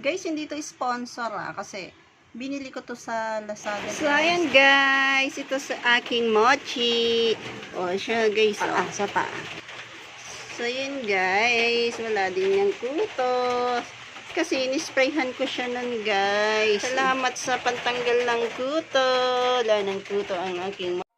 Guys, hindi to sponsor ah, kasi binili ko to sa Lazada. So, ayan guys, ito sa aking mochi. O, siya guys. Ah, Oh. sa pa. So, yun guys, wala din yung kutos. Kasi inisprayhan ko siya nun guys. Salamat sa pantanggal ng kuto. Wala ng kuto ang aking Hi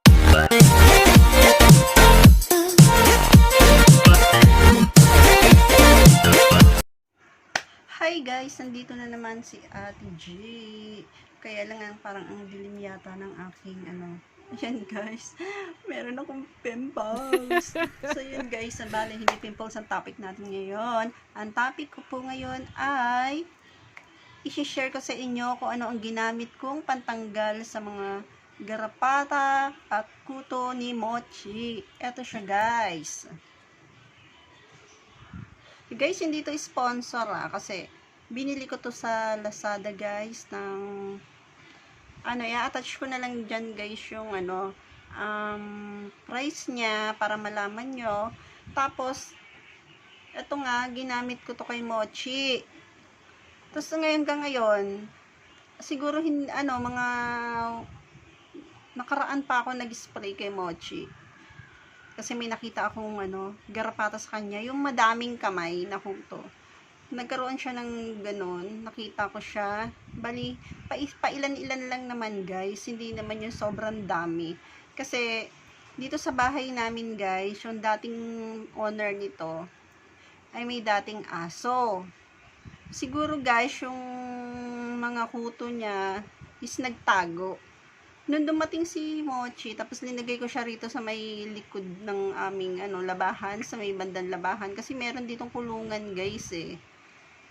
guys, nandito na naman si Ate G. Kaya lang ang parang ang dilim yata ng aking ano. Ayan guys, meron akong pimples. so yun guys, bale hindi pimples ang topic natin ngayon. Ang topic ko po ngayon ay i-share ko sa inyo kung ano ang ginamit kong pantanggal sa mga garapata at kuto ni Mochi. Eto siya guys. Guys, hindi to sponsor ah, kasi binili ko to sa Lazada guys ng ano, i-attach ko na lang dyan guys yung ano, um, price niya para malaman nyo. Tapos, eto nga, ginamit ko to kay Mochi. Tapos ngayon hanggang ngayon, siguro hin, ano, mga nakaraan pa ako nag-spray kay Mochi. Kasi may nakita akong ano, garapata sa kanya, yung madaming kamay na huto. Nagkaroon siya ng ganon, nakita ko siya. Bali, pa, pailan-ilan lang naman guys, hindi naman yung sobrang dami. Kasi, dito sa bahay namin guys, yung dating owner nito, ay may dating aso. Siguro guys, yung mga kuto niya is nagtago. Nung dumating si Mochi, tapos linagay ko siya rito sa may likod ng aming ano, labahan, sa may bandang labahan. Kasi meron ditong kulungan guys eh.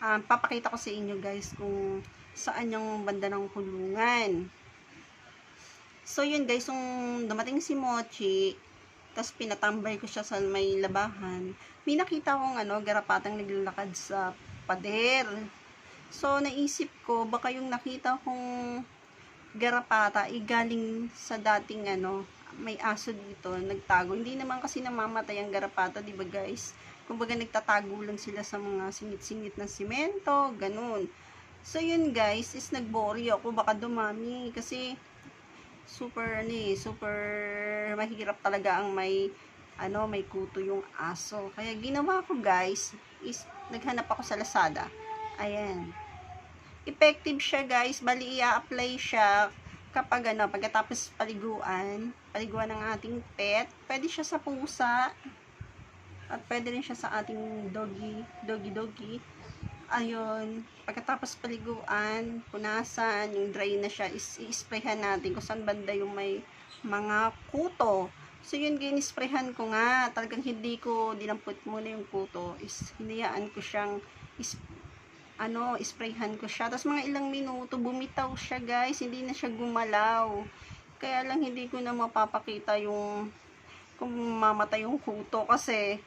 Um, papakita ko sa inyo guys kung saan yung banda ng kulungan. So yun guys, yung dumating si Mochi, tapos pinatambay ko siya sa may labahan, may nakita akong ano, garapatang naglalakad sa pader. So naisip ko, baka yung nakita kong garapata ay galing sa dating ano, may aso dito, nagtago. Hindi naman kasi namamatay ang garapata, di ba guys? Kumbaga nagtatago lang sila sa mga singit-singit ng simento, ganun. So yun guys, is nagbori ako, baka dumami kasi super ano eh, super mahirap talaga ang may ano, may kuto yung aso. Kaya ginawa ko guys, is naghanap ako sa Lazada. Ayan effective siya guys. Bali, i-apply siya kapag ano, pagkatapos paliguan, paliguan ng ating pet. Pwede siya sa pusa. At pwede rin siya sa ating doggy, doggy doggy. Ayun, pagkatapos paliguan, punasan, yung dry na siya, is i-sprayhan natin kung saan banda yung may mga kuto. So yun, ginisprayhan ko nga. Talagang hindi ko dinampot muna yung kuto. Is, hinayaan ko siyang is, ano, sprayhan ko siya. Tapos mga ilang minuto, bumitaw siya guys. Hindi na siya gumalaw. Kaya lang hindi ko na mapapakita yung kung mamatay yung kuto. Kasi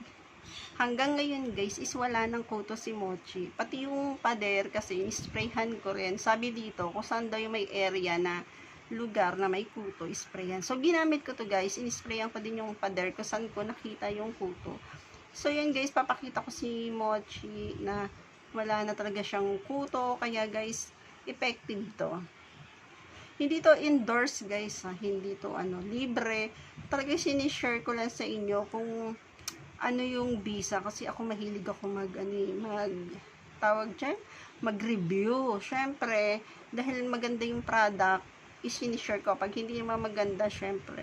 hanggang ngayon guys, is wala ng kuto si Mochi. Pati yung pader kasi, sprayhan ko rin. Sabi dito, kung saan daw yung may area na lugar na may kuto, sprayan. So, ginamit ko to guys. Inisprayan ko din yung pader ko saan ko nakita yung kuto. So, yan guys, papakita ko si Mochi na wala na talaga siyang kuto. Kaya guys, effective to. Hindi to indoors guys, ha? hindi to ano, libre. Talaga sinishare ko lang sa inyo kung ano yung visa. Kasi ako mahilig ako mag, ano, eh, mag, tawag dyan, mag-review. Syempre, dahil maganda yung product, isinishare ko. Pag hindi naman maganda, syempre,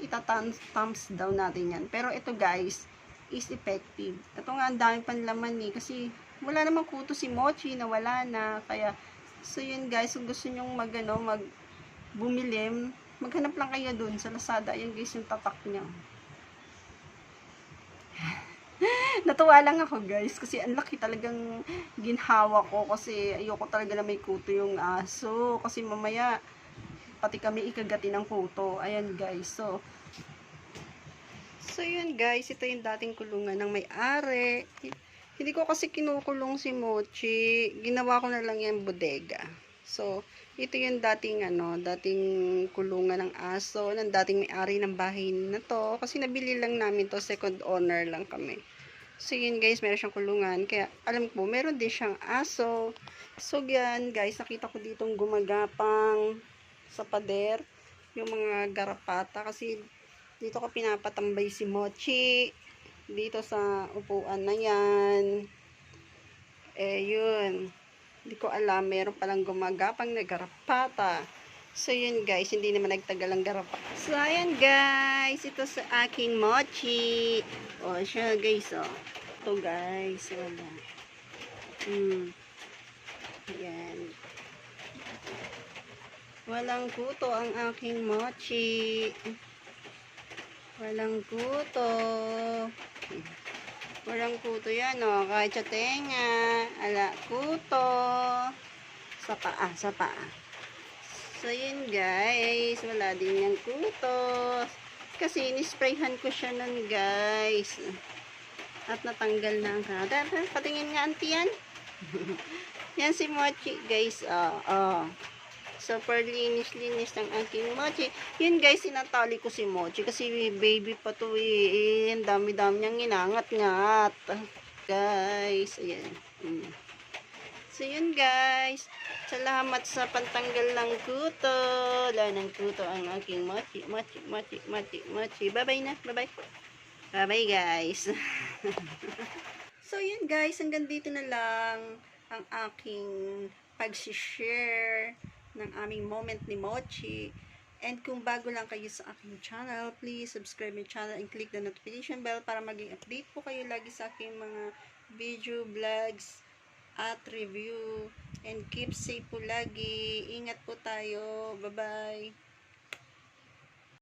ita-thumbs thumbs down natin yan. Pero ito guys, is effective. Ito nga, ang dami panlaman eh. Kasi, wala namang kuto si Mochi na wala na. Kaya, so yun guys, kung gusto nyong mag, ano, mag bumili, maghanap lang kayo dun sa Lazada. Ayan guys, yung tatak niya. Natuwa lang ako guys kasi ang laki talagang ginhawa ko kasi ayoko talaga na may kuto yung aso kasi mamaya pati kami ikagati ng kuto. Ayan guys. So So yun guys, ito yung dating kulungan ng may-ari. Hindi ko kasi kinukulong si Mochi. Ginawa ko na lang yung bodega. So, ito yung dating ano, dating kulungan ng aso, ng dating may-ari ng bahay na to. Kasi nabili lang namin to, second owner lang kami. So, yun guys, meron siyang kulungan. Kaya, alam ko, meron din siyang aso. So, yan guys, nakita ko ditong gumagapang sa pader yung mga garapata. Kasi, dito ko pinapatambay si Mochi. Dito sa upuan na yan. Eh, yun. Hindi ko alam, meron palang gumagapang na garapata. So, yun guys, hindi naman nagtagal ang garapata. So, ayan guys, ito sa aking mochi. O, siya guys, o. Ito guys, wala. Hmm. Ayan. Walang kuto ang aking mochi. Walang kuto. Walang kuto yan, o. Kahit sa tenga. Ala, kuto. Sa paa, sa paa. So, yun guys. Wala din yung kutos. Kasi inisprayhan ko siya nun guys. At natanggal na ang kada. Patingin nga auntie yan. yan si Mochi guys. Oh, oh. Super linis-linis ng aking Mochi. Yun guys, sinatali ko si Mochi. Kasi baby pa to eh. Dami-dami niyang inangat-ngat. Guys, ayan. Mm. So, yun guys. Salamat sa pantanggal ng kuto. Wala ng kuto ang aking mochi, mochi, mochi, mochi, mochi. Bye-bye na. Bye-bye. Bye-bye guys. so, yun guys. Hanggang dito na lang ang aking pag-share ng aming moment ni Mochi. And kung bago lang kayo sa aking channel, please subscribe my channel and click the notification bell para maging update po kayo lagi sa aking mga video, vlogs, at review. And keep safe po lagi. Ingat po tayo. Bye-bye.